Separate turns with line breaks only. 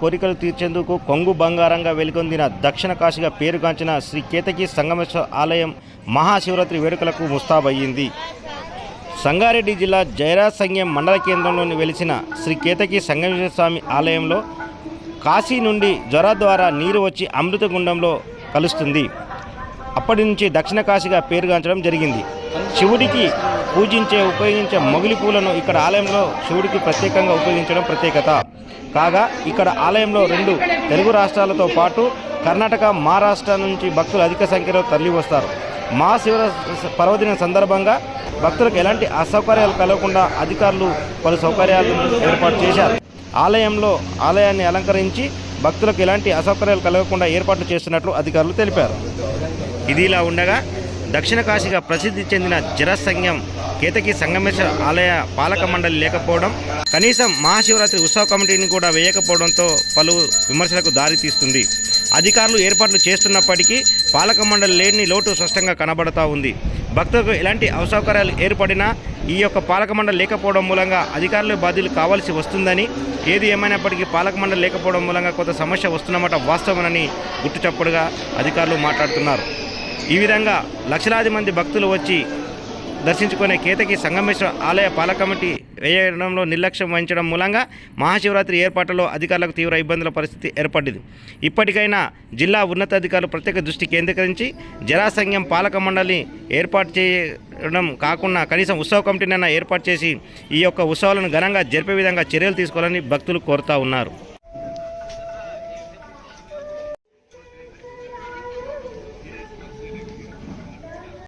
కోరికలు తీర్చేందుకు కొంగు బంగారంగా వెలుగొందిన దక్షిణ కాశీగా పేరుగాంచిన శ్రీ కేతకి సంగమేశ్వర ఆలయం మహాశివరాత్రి వేడుకలకు ముస్తాబయ్యింది. సంగారెడ్డి జిల్లా జయరాజ్ సంఘం మండల కేంద్రంలోని వెలిసిన శ్రీ కేతకి సంగమేశ్వర స్వామి ఆలయంలో కాశీ నుండి జ్వర ద్వారా నీరు వచ్చి అమృతగుండంలో కలుస్తుంది. అప్పటి నుంచి దక్షిణ కాశీగా పేరుగాంచడం జరిగింది. శివుడికి పూజించే ఉపయోగించే మొగిలి పూలను ఇక్కడ ఆలయంలో శివుడికి ప్రత్యేకంగా ఉపయోగించడం ప్రత్యేకత. కాగా ఇక్కడ ఆలయంలో రెండు తెలుగు రాష్ట్రాలతో పాటు కర్ణాటక మహారాష్ట్ర నుంచి భక్తులు అధిక సంఖ్యలో తరలి వస్తారు మహాశివర పర్వదినం సందర్భంగా భక్తులకు ఎలాంటి అసౌకర్యాలు కలగకుండా అధికారులు పలు సౌకర్యాలు ఏర్పాటు చేశారు. ఆలయంలో ఆలయాన్ని అలంకరించి భక్తులకు ఎలాంటి అసౌకర్యాలు కలగకుండా ఏర్పాట్లు చేస్తున్నట్లు అధికారులు తెలిపారు. ఇది ఇలా ఉండగా దక్షిణ కాశీగా ప్రసిద్ధి చెందిన జరసంఘం కేతకి సంగమేశ్వర ఆలయ పాలక మండలి లేకపోవడం కనీసం మహాశివరాత్రి ఉత్సవ కమిటీని కూడా వేయకపోవడంతో పలు విమర్శలకు దారితీస్తుంది అధికారులు ఏర్పాట్లు చేస్తున్నప్పటికీ పాలక మండలి లేని లోటు స్పష్టంగా కనబడతా ఉంది. భక్తులకు ఎలాంటి అసౌకర్యాలు ఏర్పడినా ఈ యొక్క పాలక మండలి లేకపోవడం మూలంగా అధికారులు బాధ్యులు కావాల్సి వస్తుందని ఏది ఏమైనప్పటికీ పాలక మండలి లేకపోవడం మూలంగా కొంత సమస్య వస్తున్నమాట వాస్తవమని గుర్తుచప్పుడుగా అధికారులు మాట్లాడుతున్నారు. ఈ విధంగా లక్షలాది మంది భక్తులు వచ్చి దర్శించుకునే కేతకి సంగమేశ్వర ఆలయ పాలక కమిటీ వేయడంలో నిర్లక్ష్యం వహించడం మూలంగా మహాశివరాత్రి ఏర్పాట్లలో అధికారులకు తీవ్ర ఇబ్బందుల పరిస్థితి ఏర్పడింది. ఇప్పటికైనా జిల్లా ఉన్నతాధికారులు ప్రత్యేక దృష్టి కేంద్రీకరించి జలాసంఘం పాలక మండలి ఏర్పాటు చేయడం కాకుండా కనీసం ఉత్సవ కమిటీనైనా ఏర్పాటు చేసి ఈ యొక్క ఉత్సవాలను ఘనంగా జరిపే విధంగా చర్యలు తీసుకోవాలని భక్తులు కోరుతా ఉన్నారు.